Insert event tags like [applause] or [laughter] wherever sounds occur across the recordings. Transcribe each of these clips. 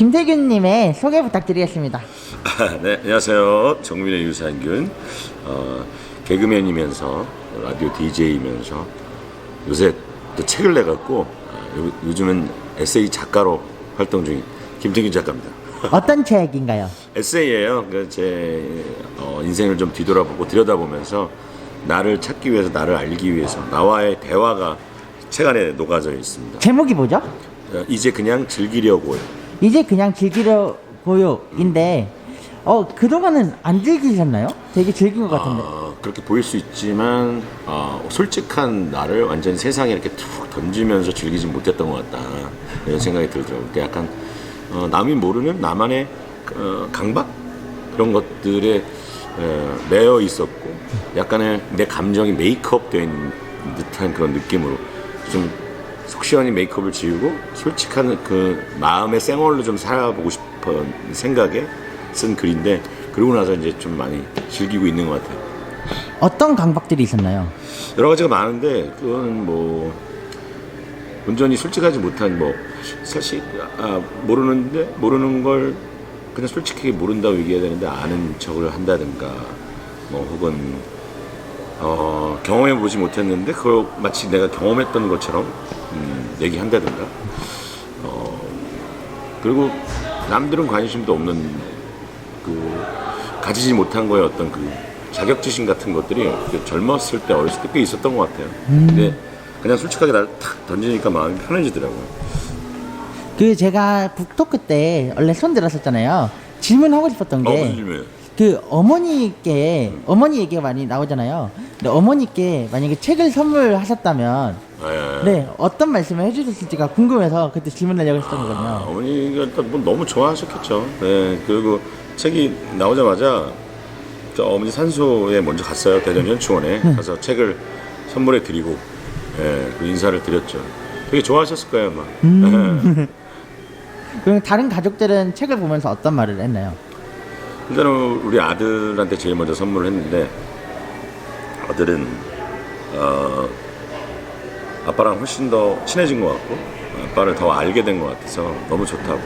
김태균님의 소개 부탁드리겠습니다. 네, 안녕하세요. 정민의 유산균. 어, 개그맨이면서 라디오 DJ이면서 요새 또 책을 내갖고 어, 요, 요즘은 에세이 작가로 활동 중인 김태균 작가입니다. [laughs] 어떤 책인가요? 에세이예요. 그제 어, 인생을 좀 뒤돌아보고 들여다보면서 나를 찾기 위해서 나를 알기 위해서 나와의 대화가 책 안에 녹아져 있습니다. 제목이 뭐죠? 어, 이제 그냥 즐기려고요. 이제 그냥 즐기려고요인데 어 그동안은 안 즐기셨나요? 되게 즐긴 것 같은데. 어, 그렇게 보일 수 있지만 어, 솔직한 나를 완전 세상에 이렇게 툭 던지면서 즐기지 못했던 것 같다 이런 생각이 들더라고요. 그러니까 약간 어, 남이 모르는 나만의 어, 강박 그런 것들에 에, 매여 있었고 약간의 내 감정이 메이크업된 듯한 그런 느낌으로 좀 속 시원히 메이크업을 지우고 솔직한 그 마음의 생얼로 좀 살아보고 싶은 생각에 쓴 글인데 그러고 나서 이제 좀 많이 즐기고 있는 것 같아요. 어떤 강박들이 있었나요? 여러 가지가 많은데 그건 뭐 온전히 솔직하지 못한 뭐 사실 아, 모르는데 모르는 걸 그냥 솔직하게 모른다고 얘기해야 되는데 아는 척을 한다든가 뭐 혹은 어, 경험해 보지 못했는데 그걸 마치 내가 경험했던 것처럼 음, 얘기한다든가 어, 그리고 남들은 관심도 없는 그 가지지 못한 거에 어떤 그 자격지심 같은 것들이 그 젊었을 때 어렸을 때 꽤 있었던 것 같아요. 근데 그냥 솔직하게 나를 탁 던지니까 마음이 편해지더라고요. 그 제가 북토크 때 원래 손 들었었잖아요. 질문하고 싶었던 어, 게 질문이에요? 그 어머니께 어머니 얘기가 많이 나오잖아요. 근데 어머니께 만약에 책을 선물하셨다면 예. 네 어떤 말씀을 해주셨을지가 궁금해서 그때 질문하려고 했던 아, 거거든요. 어머니가 일단 뭐 너무 좋아하셨겠죠. 네, 그리고 책이 나오자마자 저 어머니 산소에 먼저 갔어요. 대전 현충원에 가서 책을 선물해 드리고 예, 그 인사를 드렸죠. 되게 좋아하셨을 거예요, 아마. 예. [laughs] 그럼 다른 가족들은 책을 보면서 어떤 말을 했나요? 일단은 우리 아들한테 제일 먼저 선물을 했는데 아들은 어, 아빠랑 훨씬 더 친해진 것 같고 아빠를 더 알게 된 것 같아서 너무 좋다고.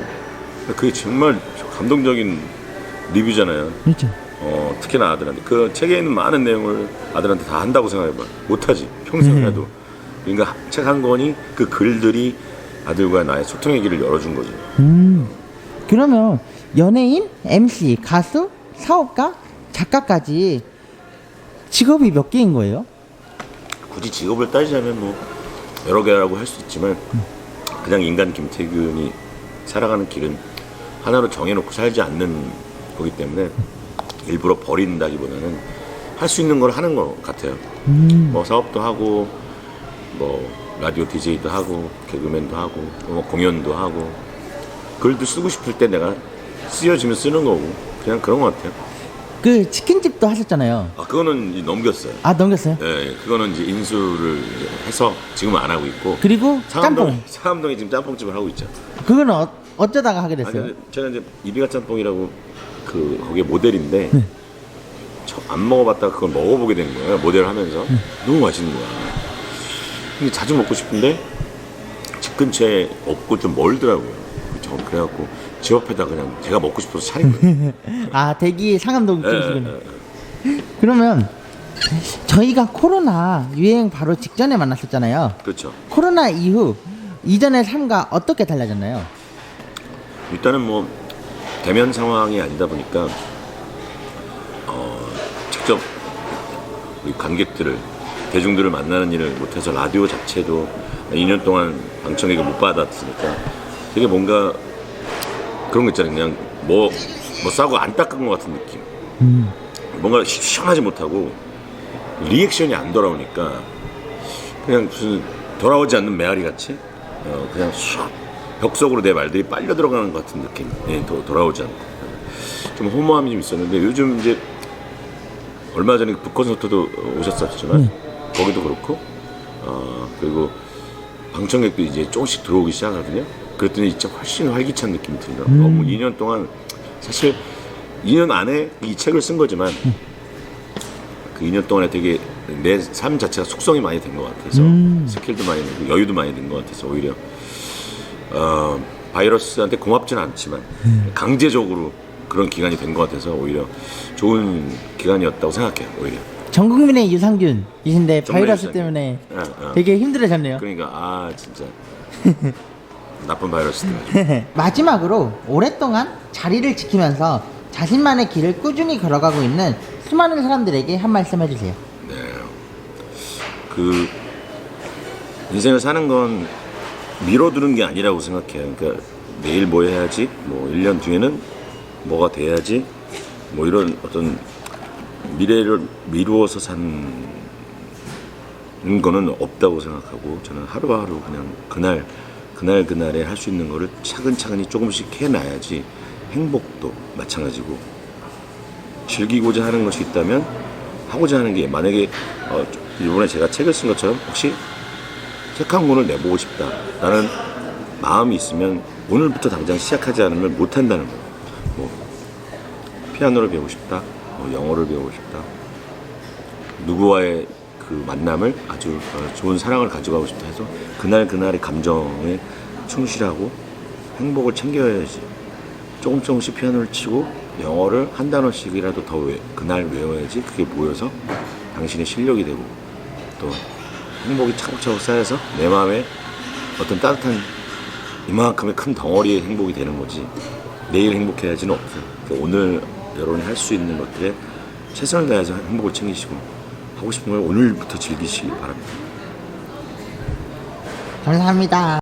그게 정말 감동적인 리뷰잖아요. 그렇죠. 어, 특히나 아들한테. 그 책에 있는 많은 내용을 아들한테 다 한다고 생각해봐. 못하지 평생 해도. 그러니까 책 한 권이 그 글들이 아들과 나의 소통의 길을 열어준 거죠 음. 그러면 연예인, MC, 가수, 사업가, 작가까지 직업이 몇 개인 거예요? 굳이 직업을 따지자면 뭐 여러 개라고 할 수 있지만 그냥 인간 김태균이 살아가는 길은 하나로 정해놓고 살지 않는 거기 때문에 일부러 버린다기보다는 할 수 있는 걸 하는 것 같아요. 뭐 사업도 하고 뭐 라디오 DJ도 하고 개그맨도 하고 뭐 공연도 하고 글도 쓰고 싶을 때 내가 쓰여지면 쓰는 거고 그냥 그런 것 같아요. 그 치킨집도 하셨잖아요. 아 그거는 이제 넘겼어요. 아 넘겼어요? 네, 그거는 이제 인수를 해서 지금은 안 하고 있고 그리고 짬뽕. 상암동에 지금 짬뽕집을 하고 있죠. 그거는 어, 어쩌다가 하게 아니, 됐어요? 근데 제가 이제 이비가 짬뽕이라고 그 거기에 모델인데 저 안 먹어봤다가 그걸 먹어보게 된 거예요. 모델 하면서 너무 맛있는 거야. 근데 자주 먹고 싶은데 집 근처에 없고 좀 멀더라고요. 저 그래갖고 집 앞에다 그냥 제가 먹고 싶어서 차린 거예요. [laughs] 아 대기 상암동 예, 쪽이시군요. 예, 예. 그러면 저희가 코로나 유행 바로 직전에 만났었잖아요. 그렇죠. 코로나 이후 이전의 삶과 어떻게 달라졌나요? 일단은 뭐 대면 상황이 아니다 보니까 어, 직접 우리 관객들을 대중들을 만나는 일을 못해서 라디오 자체도 2년 동안 방청객을 못 받았으니까 되게 뭔가 그런 거 있잖아요. 그냥 뭐, 뭐 싸고 안 닦은 것 같은 느낌. 뭔가 시- 시원하지 못하고 리액션이 안 돌아오니까 그냥 무슨 돌아오지 않는 메아리 같이 어, 그냥 샥벽 속으로 내 말들이 빨려 들어가는 것 같은 느낌. 예, 도, 돌아오지 않고 좀 허무함이 좀 있었는데 요즘 이제 얼마 전에 북 콘서트도 오셨었지만 거기도 그렇고 어, 그리고 방청객도 이제 조금씩 들어오기 시작하거든요. 그랬더니 진짜 훨씬 활기찬 느낌이 들더라고요. 너무 2년 동안 사실 2년 안에 이 책을 쓴 거지만 그 2년 동안에 되게 내 삶 자체가 숙성이 많이 된 것 같아서 스킬도 많이 되고 여유도 많이 된것 같아서 오히려 어, 바이러스한테 고맙지는 않지만 강제적으로 그런 기간이 된 것 같아서 오히려 좋은 기간이었다고 생각해요. 오히려. 전 국민의 유산균이신데 바이러스 유산균. 때문에 어, 어. 되게 힘들어졌네요. 그러니까 아 진짜 [laughs] 나쁜 바이러스 때문에. [laughs] 마지막으로 오랫동안 자리를 지키면서 자신만의 길을 꾸준히 걸어가고 있는 수많은 사람들에게 한 말씀 해주세요. 네. 그 인생을 사는 건 미뤄두는 게 아니라고 생각해요. 그러니까 내일 뭐 해야지, 뭐 1년 뒤에는 뭐가 돼야지, 뭐 이런 어떤 미래를 미루어서 사는 거는 없다고 생각하고 저는 하루하루 그냥 그날 그날 그날에 할 수 있는 거를 차근차근히 조금씩 해놔야지 행복도 마찬가지고 즐기고자 하는 것이 있다면 하고자 하는 게 만약에 어, 이번에 제가 책을 쓴 것처럼 혹시 책 한 권을 내보고 싶다 라는 마음이 있으면 오늘부터 당장 시작하지 않으면 못한다는 거예요 뭐 피아노를 배우고 싶다 뭐 영어를 배우고 싶다 누구와의 그 만남을 아주 어, 좋은 사랑을 가져가고 싶다 해서 그날 그날의 감정에 충실하고 행복을 챙겨야지. 조금 조금씩 피아노를 치고 영어를 한 단어씩이라도 더 외, 그날 외워야지 그게 모여서 당신의 실력이 되고 또 행복이 차곡차곡 쌓여서 내 마음에 어떤 따뜻한 이만큼의 큰 덩어리의 행복이 되는 거지. 내일 행복해야지는 없어요. 그러니까 오늘 여러분이 할 수 있는 것들에 최선을 다해서 행복을 챙기시고 하고 싶은 걸 오늘부터 즐기시기 바랍니다 감사합니다.